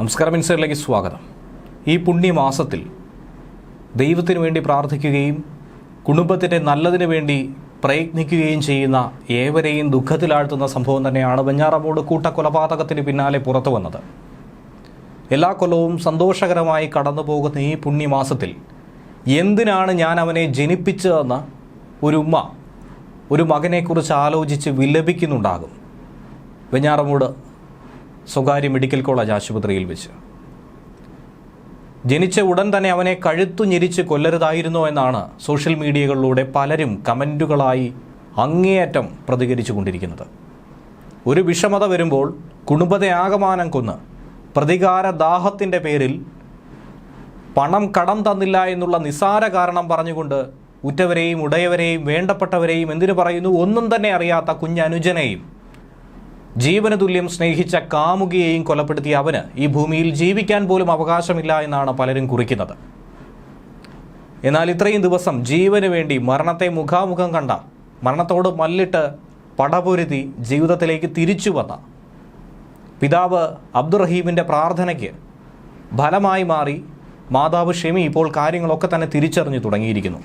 നമസ്കാരം മിൻസറിലേക്ക് സ്വാഗതം. ഈ പുണ്യമാസത്തിൽ ദൈവത്തിന് വേണ്ടി പ്രാർത്ഥിക്കുകയും കുടുംബത്തിന്റെ നല്ലതിനു വേണ്ടി പ്രയത്നിക്കുകയും ചെയ്യുന്ന ഏവരെയും ദുഃഖത്തിലാഴ്ത്തുന്ന സംഭവം തന്നെയാണ് വെഞ്ഞാറമൂട് കൂട്ടക്കൊലപാതകത്തിന് പിന്നാലെ പുറത്തു വന്നത്. എല്ലാ കൊല്ലവും സന്തോഷകരമായി കടന്നു പോകുന്ന ഈ പുണ്യമാസത്തിൽ എന്തിനാണ് ഞാൻ അവനെ ജനിപ്പിച്ചതെന്ന് ഒരു ഉമ്മ ഒരു മകനെക്കുറിച്ച് ആലോചിച്ച് വിലപിക്കുന്നുണ്ടാകും വെഞ്ഞാറമൂട് സ്വകാര്യ മെഡിക്കൽ കോളേജ് ആശുപത്രിയിൽ വെച്ച്. ജനിച്ച ഉടൻ തന്നെ അവനെ കഴുത്തു ഞെരിച്ച് കൊല്ലരുതായിരുന്നോ എന്നാണ് സോഷ്യൽ മീഡിയകളിലൂടെ പലരും കമന്റുകളായി അങ്ങേയറ്റം പ്രതികരിച്ചു കൊണ്ടിരിക്കുന്നത് ഒരു വിഷമത വരുമ്പോൾ കുടുംബത്തെ ആകമാനം കൊന്ന് പ്രതികാര ദാഹത്തിന്റെ പേരിൽ പണം കടം തന്നില്ല എന്നുള്ള നിസാര കാരണം പറഞ്ഞുകൊണ്ട് ഉറ്റവരെയും ഉടയവരെയും വേണ്ടപ്പെട്ടവരെയും എന്തിനു പറയുന്നു ഒന്നും തന്നെ അറിയാത്ത കുഞ്ഞനുജനെയും ജീവന തുല്യം സ്നേഹിച്ച കാമുകിയെയും കൊലപ്പെടുത്തിയ അവന് ഈ ഭൂമിയിൽ ജീവിക്കാൻ പോലും അവകാശമില്ല എന്നാണ് പലരും കുറിക്കുന്നത്. എന്നാൽ ഇത്രയും ദിവസം ജീവന് വേണ്ടി മരണത്തെ മുഖാമുഖം കണ്ട മരണത്തോട് മല്ലിട്ട് പടപൊരുതി ജീവിതത്തിലേക്ക് തിരിച്ചു വന്ന പിതാവ് അബ്ദുറഹീമിന്റെ പ്രാർത്ഥനയ്ക്ക് ഫലമായി മാറി മാതാവ് ഷെമി ഇപ്പോൾ കാര്യങ്ങളൊക്കെ തന്നെ തിരിച്ചറിഞ്ഞു തുടങ്ങിയിരിക്കുന്നു.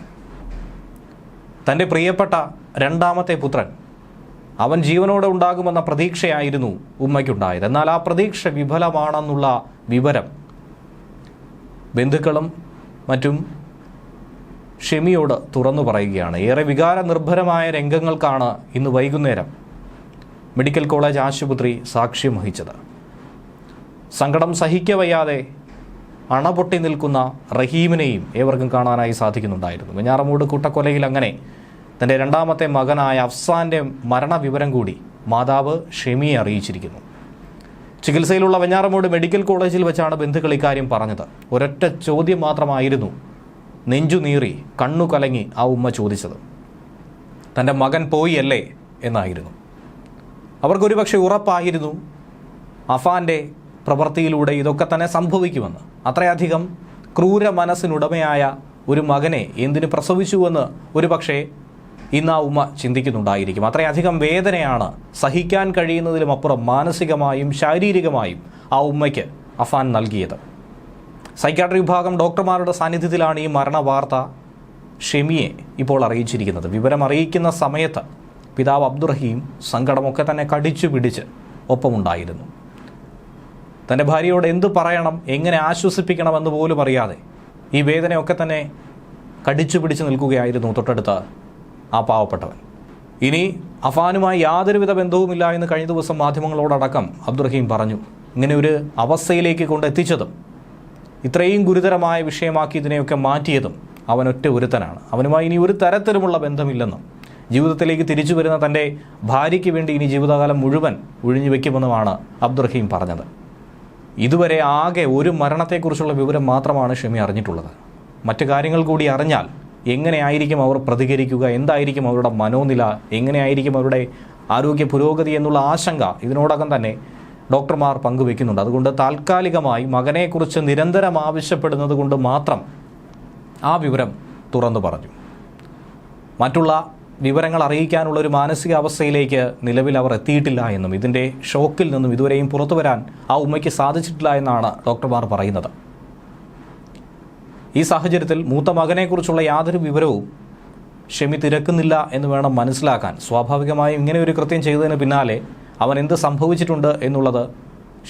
തന്റെ പ്രിയപ്പെട്ട രണ്ടാമത്തെ പുത്രൻ അവൻ ജീവനോടെ ഉണ്ടാകുമെന്ന പ്രതീക്ഷയായിരുന്നു ഉമ്മയ്ക്കുണ്ടായത്. എന്നാൽ ആ പ്രതീക്ഷ വിഫലമാണെന്നുള്ള വിവരം ബന്ധുക്കളും മറ്റും ഷെമിയോട് തുറന്നു പറയുകയാണ്. ഏറെ വികാര നിർഭരമായ രംഗങ്ങൾക്കാണ് ഇന്ന് വൈകുന്നേരം മെഡിക്കൽ കോളേജ് ആശുപത്രി സാക്ഷ്യം വഹിച്ചത്. സങ്കടം സഹിക്കവയ്യാതെ അണപൊട്ടി നിൽക്കുന്ന റഹീമിനെയും ഏവർക്കും കാണാനായി സാധിക്കുന്നുണ്ടായിരുന്നു. വെഞ്ഞാറമൂട് കൂട്ടക്കൊലയിൽ അങ്ങനെ തന്റെ രണ്ടാമത്തെ മകനായ അഫ്സാന്റെ മരണവിവരം കൂടി മാതാവ് ഷെമിയെ അറിയിച്ചിരിക്കുന്നു. ചികിത്സയിലുള്ള വെഞ്ഞാറമൂട് മെഡിക്കൽ കോളേജിൽ വെച്ചാണ് ബന്ധുക്കൾ ഇക്കാര്യം പറഞ്ഞത്. ഒരൊറ്റ ചോദ്യം മാത്രമായിരുന്നു. നെഞ്ചുനീറി കണ്ണുകലങ്ങി കണ്ണു കലങ്ങി ആ ഉമ്മ ചോദിച്ചത്. തന്റെ മകൻ പോയി അല്ലേ എന്നായിരുന്നു. അവർക്കൊരുപക്ഷെ ഉറപ്പായിരുന്നു അഫാന്റെ പ്രവൃത്തിയിലൂടെ ഇതൊക്കെ തന്നെ സംഭവിക്കുമെന്ന്. അത്രയധികം ക്രൂര മനസ്സിനുടമയായ ഒരു മകനെ എന്തിനു പ്രസവിച്ചുവെന്ന് ഒരു പക്ഷേ ഇന്ന് ആ ഉമ്മ ചിന്തിക്കുന്നുണ്ടായിരിക്കും. അത്രയധികം വേദനയാണ് സഹിക്കാൻ കഴിയുന്നതിലും അപ്പുറം മാനസികമായും ശാരീരികമായും ആ ഉമ്മയ്ക്ക് അഫാൻ നൽകിയത്. സൈക്കാട്രി വിഭാഗം ഡോക്ടർമാരുടെ സാന്നിധ്യത്തിലാണ് ഈ മരണ വാർത്ത ഷെമിയെ ഇപ്പോൾ അറിയിച്ചിരിക്കുന്നത്. വിവരം അറിയിക്കുന്ന സമയത്ത് പിതാവ് അബ്ദുറഹീം സങ്കടമൊക്കെ തന്നെ കടിച്ചു പിടിച്ച് ഒപ്പമുണ്ടായിരുന്നു. തന്റെ ഭാര്യയോട് എന്തു പറയണം എങ്ങനെ ആശ്വസിപ്പിക്കണമെന്ന് പോലും അറിയാതെ ഈ വേദനയൊക്കെ തന്നെ കടിച്ചു പിടിച്ച് നിൽക്കുകയായിരുന്നു തൊട്ടടുത്ത ആ പാവപ്പെട്ടവൻ. ഇനി അഫാനുമായി യാതൊരുവിധ ബന്ധവുമില്ല എന്ന് കഴിഞ്ഞ ദിവസം മാധ്യമങ്ങളോടടക്കം അബ്ദുറഹീം പറഞ്ഞു. ഇങ്ങനെ ഒരു അവസ്ഥയിലേക്ക് കൊണ്ടെത്തിച്ചതും ഇത്രയും ഗുരുതരമായ വിഷയമാക്കി ഇതിനെയൊക്കെ മാറ്റിയതും അവൻ ഒറ്റ ഒരുത്തനാണ്. അവനുമായി ഇനി ഒരു തരത്തിലുമുള്ള ബന്ധമില്ലെന്നും ജീവിതത്തിലേക്ക് തിരിച്ചു വരുന്ന തന്റെ ഭാര്യയ്ക്ക് വേണ്ടി ഇനി ജീവിതകാലം മുഴുവൻ ഒഴിഞ്ഞു വയ്ക്കുമെന്നുമാണ് അബ്ദുറഹീം പറഞ്ഞത്. ഇതുവരെ ആകെ ഒരു മരണത്തെക്കുറിച്ചുള്ള വിവരം മാത്രമാണ് ഷെമി അറിഞ്ഞിട്ടുള്ളത്. മറ്റു കാര്യങ്ങൾ കൂടി അറിഞ്ഞാൽ എങ്ങനെയായിരിക്കും അവർ പ്രതികരിക്കുക? എന്തായിരിക്കും അവരുടെ മനോനില? എങ്ങനെയായിരിക്കും അവരുടെ ആരോഗ്യ പുരോഗതി എന്നുള്ള ആശങ്ക? ഇതിനോടകം തന്നെ ഡോക്ടർമാർ പങ്കുവെക്കുന്നുണ്ട്. അതുകൊണ്ട് താൽക്കാലികമായി മകനെക്കുറിച്ച് നിരന്തരം ആവശ്യപ്പെടുന്നത് കൊണ്ട് മാത്രം ആ വിവരം തുറന്നു പറഞ്ഞു. മറ്റുള്ള വിവരങ്ങൾ അറിയിക്കാനുള്ള ഒരു മാനസികാവസ്ഥയിലേക്ക് നിലവിൽ അവർ എത്തിയിട്ടില്ല എന്നും ഇതിന്റെ ഷോക്കിൽ നിന്നും ഇതുവരെയും പുറത്തു വരാൻ ആ ഉമ്മയ്ക്ക് സാധിച്ചിട്ടില്ല എന്നാണ് ഡോക്ടർമാർ പറയുന്നത്. ഈ സാഹചര്യത്തിൽ മൂത്ത മകനെക്കുറിച്ചുള്ള യാതൊരു വിവരവും ഷെമി തിരക്കുന്നില്ല എന്ന് വേണം മനസ്സിലാക്കാൻ. സ്വാഭാവികമായും ഇങ്ങനെ ഒരു കൃത്യം ചെയ്തതിന് പിന്നാലെ അവൻ എന്ത് സംഭവിച്ചിട്ടുണ്ട് എന്നുള്ളത്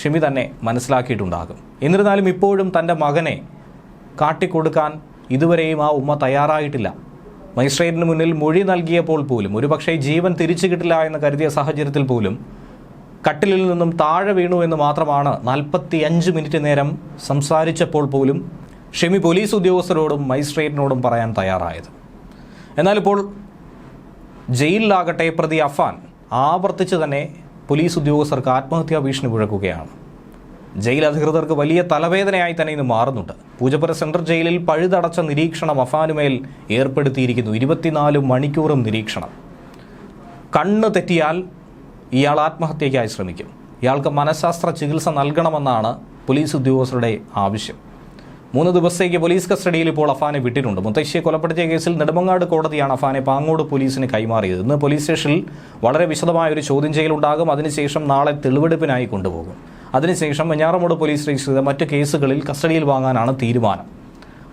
ഷെമി തന്നെ മനസ്സിലാക്കിയിട്ടുണ്ടാകും. എന്നിരുന്നാലും ഇപ്പോഴും തന്റെ മകനെ കാട്ടിക്കൊടുക്കാൻ ഇതുവരെയും ആ ഉമ്മ തയ്യാറായിട്ടില്ല. മജിസ്ട്രേറ്റിന് മുന്നിൽ മൊഴി നൽകിയപ്പോൾ പോലും ഒരുപക്ഷെ ജീവൻ തിരിച്ചു കിട്ടില്ല എന്ന് കരുതിയ സാഹചര്യത്തിൽ പോലും കട്ടിലിൽ നിന്നും താഴെ വീണു എന്ന് മാത്രമാണ് നാൽപ്പത്തി അഞ്ച് മിനിറ്റ് നേരം സംസാരിച്ചപ്പോൾ പോലും ഷെമി പോലീസ് ഉദ്യോഗസ്ഥരോടും മജിസ്ട്രേറ്റിനോടും പറയാൻ തയ്യാറായത്. എന്നാലിപ്പോൾ ജയിലിലാകട്ടെ പ്രതി അഫാൻ ആവർത്തിച്ച് തന്നെ പോലീസ് ഉദ്യോഗസ്ഥർക്ക് ആത്മഹത്യാ ഭീഷണി മുഴക്കുകയാണ് ജയിൽ അധികൃതർക്ക് വലിയ തലവേദനയായി തന്നെ ഇന്ന് മാറുന്നുണ്ട്. പൂജപ്പുര സെൻട്രൽ ജയിലിൽ പഴുതടച്ച നിരീക്ഷണം അഫാനുമേൽ ഏർപ്പെടുത്തിയിരിക്കുന്നു. ഇരുപത്തിനാല് മണിക്കൂറും നിരീക്ഷണം. കണ്ണ് തെറ്റിയാൽ ഇയാൾ ആത്മഹത്യയ്ക്കായി ശ്രമിക്കും. ഇയാൾക്ക് മനഃശാസ്ത്ര ചികിത്സ നൽകണമെന്നാണ് പോലീസ് ഉദ്യോഗസ്ഥരുടെ ആവശ്യം. മൂന്ന് ദിവസത്തേക്ക് പോലീസ് കസ്റ്റഡിയിൽ ഇപ്പോൾ അഫാനെ വിട്ടിട്ടുണ്ട്. മുത്തശ്ശിയെ കൊലപ്പെടുത്തിയ കേസിൽ നെടുമങ്ങാട് കോടതിയാണ് അഫാനെ പാങ്ങോട് പോലീസിന് കൈമാറിയത്. ഇന്ന് പോലീസ് സ്റ്റേഷനിൽ വളരെ വിശദമായ ഒരു ചോദ്യം ചെയ്യലുണ്ടാകും അതിനുശേഷം നാളെ തെളിവെടുപ്പിനായി കൊണ്ടുപോകും. അതിനുശേഷം വെഞ്ഞാറമൂട് പോലീസ് രജിസ്റ്റർ ചെയ്ത മറ്റ് കേസുകളിൽ കസ്റ്റഡിയിൽ വാങ്ങാനാണ് തീരുമാനം.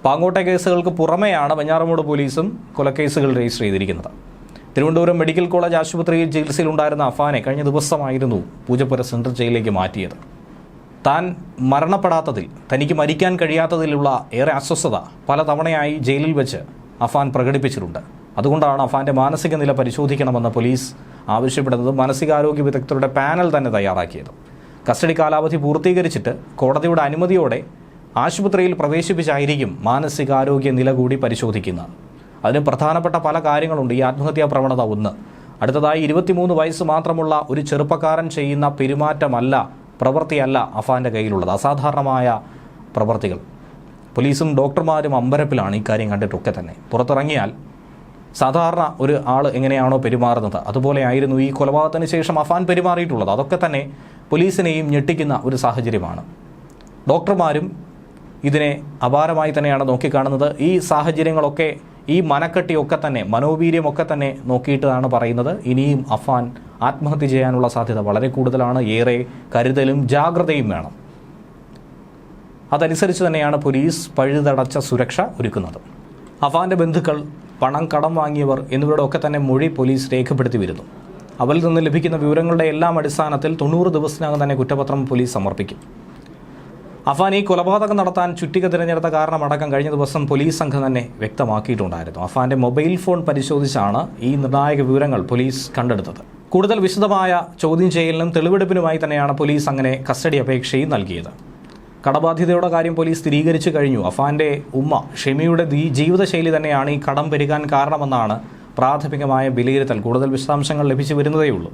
പാങ്ങോട്ടെ കേസുകൾക്ക് പുറമെയാണ് വെഞ്ഞാറമൂട് പോലീസും കൊലക്കേസുകൾ രജിസ്റ്റർ ചെയ്തിരിക്കുന്നത്. തിരുവനന്തപുരം മെഡിക്കൽ കോളേജ് ആശുപത്രിയിൽ ചികിത്സയിലുണ്ടായിരുന്ന അഫാനെ കഴിഞ്ഞ ദിവസമായിരുന്നു പൂജപ്പുര സെൻട്രൽ ജയിലിലേക്ക് മാറ്റിയത്. താൻ മരണപ്പെടാത്തതിൽ തനിക്ക് മരിക്കാൻ കഴിയാത്തതിലുള്ള ഏറെ അസ്വസ്ഥത പലതവണയായി ജയിലിൽ വെച്ച് അഫാൻ പ്രകടിപ്പിച്ചിട്ടുണ്ട്. അതുകൊണ്ടാണ് അഫാന്റെ മാനസിക നില പരിശോധിക്കണമെന്ന് പോലീസ് ആവശ്യപ്പെടുന്നത് മാനസികാരോഗ്യ വിദഗ്ധരുടെ പാനൽ തന്നെ തയ്യാറാക്കിയത്. കസ്റ്റഡി കാലാവധി പൂർത്തീകരിച്ചിട്ട് കോടതിയുടെ അനുമതിയോടെ ആശുപത്രിയിൽ പ്രവേശിപ്പിച്ചായിരിക്കും മാനസികാരോഗ്യ നില കൂടി പരിശോധിക്കുന്നത്. അതിന് പ്രധാനപ്പെട്ട പല കാര്യങ്ങളുണ്ട്. ഈ ആത്മഹത്യാ പ്രവണത ഒന്ന്. അടുത്തതായി ഇരുപത്തിമൂന്ന് വയസ്സ് മാത്രമുള്ള ഒരു ചെറുപ്പക്കാരൻ ചെയ്യുന്ന പെരുമാറ്റമല്ല പ്രവൃത്തിയല്ല അഫാന്റെ കയ്യിലുള്ളത്. അസാധാരണമായ പ്രവൃത്തികൾ. പോലീസും ഡോക്ടർമാരും അമ്പരപ്പിലാണ് ഈ കാര്യം കണ്ടിട്ടൊക്കെ തന്നെ. പുറത്തിറങ്ങിയാൽ സാധാരണ ഒരു ആൾ എങ്ങനെയാണോ പെരുമാറുന്നത്? അതുപോലെ ആയിരുന്നു ഈ കൊലപാതകത്തിന് ശേഷം അഫാൻ പെരുമാറിയിട്ടുള്ളത്. അതൊക്കെ തന്നെ പോലീസിനെയും ഞെട്ടിക്കുന്ന ഒരു സാഹചര്യമാണ്. ഡോക്ടർമാരും ഇതിനെ അപാരമായി തന്നെയാണ് നോക്കിക്കാണുന്നത്. ഈ സാഹചര്യങ്ങളൊക്കെ ഈ മനക്കെട്ടിയൊക്കെ തന്നെ മനോവീര്യമൊക്കെ തന്നെ നോക്കിയിട്ടാണ് പറയുന്നത്. ഇനിയും അഫാൻ ആത്മഹത്യ ചെയ്യാനുള്ള സാധ്യത വളരെ കൂടുതലാണ്. ഏറെ കരുതലും ജാഗ്രതയും വേണം. അതനുസരിച്ച് തന്നെയാണ് പോലീസ് പഴുതടച്ച സുരക്ഷ ഒരുക്കുന്നത്. അഫാന്റെ ബന്ധുക്കൾ പണം കടം വാങ്ങിയവർ എന്നിവരുടെ ഒക്കെ തന്നെ മൊഴി പോലീസ് രേഖപ്പെടുത്തി വരുന്നു. അവരിൽ നിന്ന് ലഭിക്കുന്ന വിവരങ്ങളുടെ എല്ലാം അടിസ്ഥാനത്തിൽ തൊണ്ണൂറ് ദിവസത്തിനകം തന്നെ കുറ്റപത്രം പോലീസ് സമർപ്പിക്കും. അഫാൻ ഈ കൊലപാതകം നടത്താൻ ചുറ്റിക തിരഞ്ഞെടുത്ത കാരണമടക്കം കഴിഞ്ഞ ദിവസം പോലീസ് സംഘം തന്നെ വ്യക്തമാക്കിയിട്ടുണ്ടായിരുന്നു. അഫാന്റെ മൊബൈൽ ഫോൺ പരിശോധിച്ചാണ് ഈ നിർണായക വിവരങ്ങൾ പോലീസ് കണ്ടെടുത്തത്. കൂടുതൽ വിശദമായ ചോദ്യം ചെയ്യലിനും തെളിവെടുപ്പിനുമായി തന്നെയാണ് പോലീസ് അങ്ങനെ കസ്റ്റഡി അപേക്ഷയും നൽകിയത്. കടബാധ്യതയുടെ കാര്യം പോലീസ് സ്ഥിരീകരിച്ചു കഴിഞ്ഞു. അഫാന്റെ ഉമ്മ ഷെമിയുടെ ജീവിതശൈലി തന്നെയാണ് ഈ കടം പെരുകാൻ കാരണമെന്നാണ് പ്രാഥമികമായ വിലയിരുത്തൽ. കൂടുതൽ വിശദാംശങ്ങൾ ലഭിച്ചു വരുന്നതേയുള്ളൂ.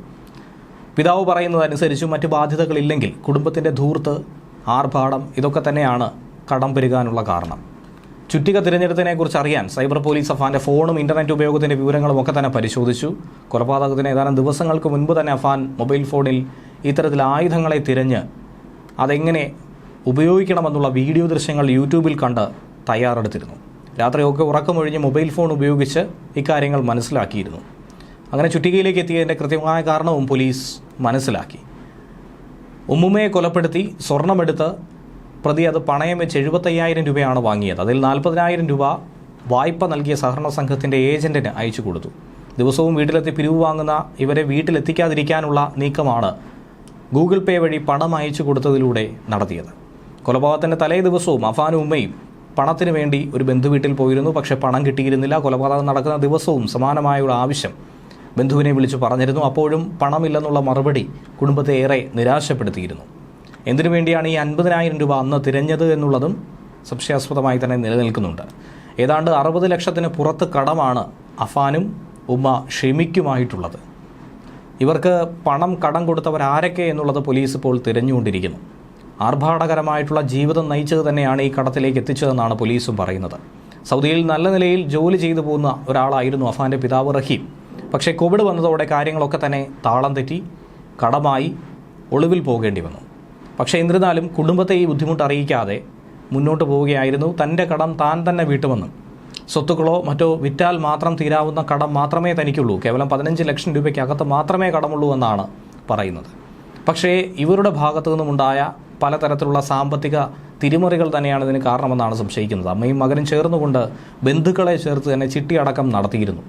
പിതാവ് പറയുന്നതനുസരിച്ച് മറ്റു ബാധ്യതകളില്ലെങ്കിൽ കുടുംബത്തിന്റെ ധൂർത്ത് ആർഭാടം ഇതൊക്കെ തന്നെയാണ് കടം പെരുകാനുള്ള കാരണം. ചുറ്റിക തിരഞ്ഞെടുത്തതിനെക്കുറിച്ച് അറിയാൻ സൈബർ പോലീസ് അഫാന്റെ ഫോണും ഇന്റർനെറ്റ് ഉപയോഗത്തിന്റെ വിവരങ്ങളും ഒക്കെ തന്നെ പരിശോധിച്ചു. കൊലപാതകത്തിന് ഏതാനും ദിവസങ്ങൾക്ക് മുൻപ് തന്നെ അഫാൻ മൊബൈൽ ഫോണിൽ ഇത്തരത്തിൽ ആയുധങ്ങളെ തിരഞ്ഞ് അതെങ്ങനെ ഉപയോഗിക്കണമെന്നുള്ള വീഡിയോ ദൃശ്യങ്ങൾ യൂട്യൂബിൽ കണ്ട് തയ്യാറെടുത്തിരുന്നു. രാത്രിയൊക്കെ ഉറക്കമൊഴിഞ്ഞ് മൊബൈൽ ഫോൺ ഉപയോഗിച്ച് ഇക്കാര്യങ്ങൾ മനസ്സിലാക്കിയിരുന്നു. അങ്ങനെ ചുറ്റികയിലേക്ക് എത്തിയതിന്റെ കൃത്യമായ കാരണവും പോലീസ് മനസ്സിലാക്കി. ഉമ്മുമ്മയെ കൊലപ്പെടുത്തി സ്വർണമെടുത്ത് പ്രതി അത് പണയം വെച്ച് എഴുപത്തയ്യായിരം രൂപയാണ് വാങ്ങിയത്. അതിൽ നാൽപ്പതിനായിരം രൂപ വായ്പ നൽകിയ സഹകരണ സംഘത്തിന്റെ ഏജന്റിന് അയച്ചു കൊടുത്തു. ദിവസവും വീട്ടിലെത്തി പിരിവ് വാങ്ങുന്ന ഇവരെ വീട്ടിലെത്തിക്കാതിരിക്കാനുള്ള നീക്കമാണ് ഗൂഗിൾ പേ വഴി പണം അയച്ചു കൊടുത്തതിലൂടെ നടത്തിയത്. കൊലപാതകത്തിന്റെ തലേ ദിവസവും അഫാനും ഉമ്മയും പണത്തിന് വേണ്ടി ഒരു ബന്ധുവീട്ടിൽ പോയിരുന്നു. പക്ഷേ പണം കിട്ടിയിരുന്നില്ല. കൊലപാതകം നടക്കുന്ന ദിവസവും സമാനമായ ഒരു ആവശ്യം ബന്ധുവിനെ വിളിച്ചു പറഞ്ഞിരുന്നു. അപ്പോഴും പണമില്ലെന്നുള്ള മറുപടി കുടുംബത്തെ ഏറെ നിരാശപ്പെടുത്തിയിരുന്നു. എന്തിനു വേണ്ടിയാണ് ഈ അൻപതിനായിരം രൂപ അന്ന് തിരഞ്ഞത് എന്നുള്ളതും സംശയാസ്പദമായി തന്നെ നിലനിൽക്കുന്നുണ്ട്. ഏതാണ്ട് അറുപത് ലക്ഷത്തിന് പുറത്ത് കടമാണ് അഫാനും ഉമ്മ ഷെമിക്കുമായിട്ടുള്ളത്. ഇവർക്ക് പണം കടം കൊടുത്തവർ ആരൊക്കെ എന്നുള്ളത് പോലീസ് ഇപ്പോൾ തിരഞ്ഞുകൊണ്ടിരിക്കുന്നു. ആർഭാടകരമായിട്ടുള്ള ജീവിതം നയിച്ചത് തന്നെയാണ് ഈ കടത്തിലേക്ക് എത്തിച്ചതെന്നാണ് പോലീസും പറയുന്നത്. സൗദിയിൽ നല്ല നിലയിൽ ജോലി ചെയ്തു പോകുന്ന ഒരാളായിരുന്നു അഫാന്റെ പിതാവ് റഹീം. പക്ഷേ കോവിഡ് വന്നതോടെ കാര്യങ്ങളൊക്കെ തന്നെ താളം തെറ്റി കടമായി ഒളിവിൽ പോകേണ്ടി വന്നു. പക്ഷേ എന്നിരുന്നാലും കുടുംബത്തെ ഈ ബുദ്ധിമുട്ട് അറിയിക്കാതെ മുന്നോട്ട് പോവുകയായിരുന്നു. തന്റെ കടം താൻ തന്നെ വീട്ടുമെന്നും. സ്വത്തുക്കളോ മറ്റോ വിറ്റാൽ മാത്രം തീരാവുന്ന കടം മാത്രമേ തനിക്കുള്ളൂ. കേവലം പതിനഞ്ച് ലക്ഷം രൂപയ്ക്കകത്ത് മാത്രമേ കടമുള്ളൂ എന്നാണ് പറയുന്നത്. പക്ഷേ ഇവരുടെ ഭാഗത്തു നിന്നുമുണ്ടായ പലതരത്തിലുള്ള സാമ്പത്തിക തിരിമറികൾ തന്നെയാണ് ഇതിന് കാരണമെന്നാണ് സംശയിക്കുന്നത്. അമ്മയും മകനും ചേർന്നുകൊണ്ട് ബന്ധുക്കളെ ചേർത്ത് തന്നെ ചിട്ടി അടക്കം നടത്തിയിരുന്നു.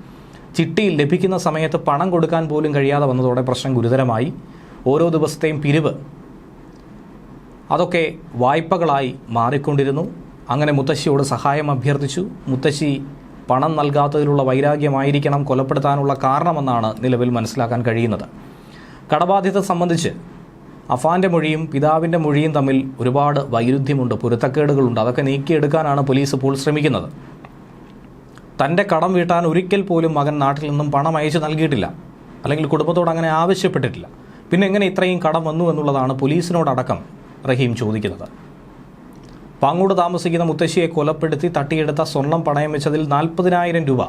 ചിട്ടി ലഭിക്കുന്ന സമയത്ത് പണം കൊടുക്കാൻ പോലും കഴിയാതെ വന്നതോടെ പ്രശ്നം ഗുരുതരമായി. ഓരോ ദിവസത്തെയും പിരിവ് അതൊക്കെ വായ്പകളായി മാറിക്കൊണ്ടിരുന്നു. അങ്ങനെ മുത്തശ്ശിയോട് സഹായം അഭ്യർത്ഥിച്ചു. മുത്തശ്ശി പണം നൽകാത്തതിലുള്ള വൈരാഗ്യമായിരിക്കണം കൊലപ്പെടുത്താനുള്ള കാരണമെന്നാണ് നിലവിൽ മനസ്സിലാക്കാൻ കഴിയുന്നത്. കടബാധ്യത സംബന്ധിച്ച് അഫാന്റെ മൊഴിയും പിതാവിന്റെ മൊഴിയും തമ്മിൽ ഒരുപാട് വൈരുദ്ധ്യമുണ്ട് പൊരുത്തക്കേടുകളുണ്ട്. അതൊക്കെ നീക്കിയെടുക്കാനാണ് പോലീസ് ഇപ്പോൾ ശ്രമിക്കുന്നത്. തന്റെ കടം വീട്ടാൻ ഒരിക്കൽ പോലും മകൻ നാട്ടിൽ നിന്നും പണം അയച്ചു നൽകിയിട്ടില്ല. അല്ലെങ്കിൽ കുടുംബത്തോട് അങ്ങനെ ആവശ്യപ്പെട്ടിട്ടില്ല. പിന്നെ എങ്ങനെ ഇത്രയും കടം വന്നു എന്നുള്ളതാണ് പോലീസിനോടടക്കം റഹീം ചോദിക്കുന്നത്. പാങ്ങോട് താമസിക്കുന്ന മുത്തശ്ശിയെ കൊലപ്പെടുത്തി തട്ടിയെടുത്ത സ്വർണം പണയം വെച്ചതിൽ നാൽപ്പതിനായിരം രൂപ.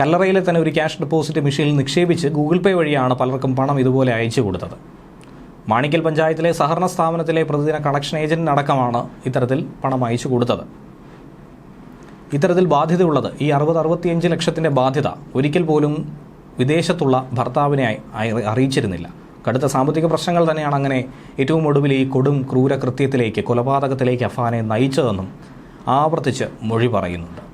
കല്ലറയിലെ തന്നെ ഒരു ക്യാഷ് ഡെപ്പോസിറ്റ് മെഷീനിൽ നിക്ഷേപിച്ച് ഗൂഗിൾ പേ വഴിയാണ് പലർക്കും പണം ഇതുപോലെ അയച്ചു കൊടുത്തത്. മാണിക്കൽ പഞ്ചായത്തിലെ സഹകരണ സ്ഥാപനത്തിലെ പ്രതിദിന കളക്ഷൻ ഏജന്റിനടക്കമാണ് ഇത്തരത്തിൽ പണം അയച്ചു കൊടുത്തത്. ഇത്തരത്തിൽ ബാധ്യതയുള്ളത് ഈ അറുപത് അറുപത്തിയഞ്ച് ലക്ഷത്തിന്റെ ബാധ്യത ഒരിക്കൽ പോലും വിദേശത്തുള്ള ഭർത്താവിനെ അറിയിച്ചിരുന്നില്ല. കടുത്ത സാമ്പത്തിക പ്രശ്നങ്ങൾ തന്നെയാണ് അങ്ങനെ ഏറ്റവും ഒടുവിൽ ഈ കൊടും ക്രൂരകൃത്യത്തിലേക്ക് കൊലപാതകത്തിലേക്ക് അഫാനെ നയിച്ചതെന്നും ആവർത്തിച്ച് മൊഴി പറയുന്നുണ്ട്.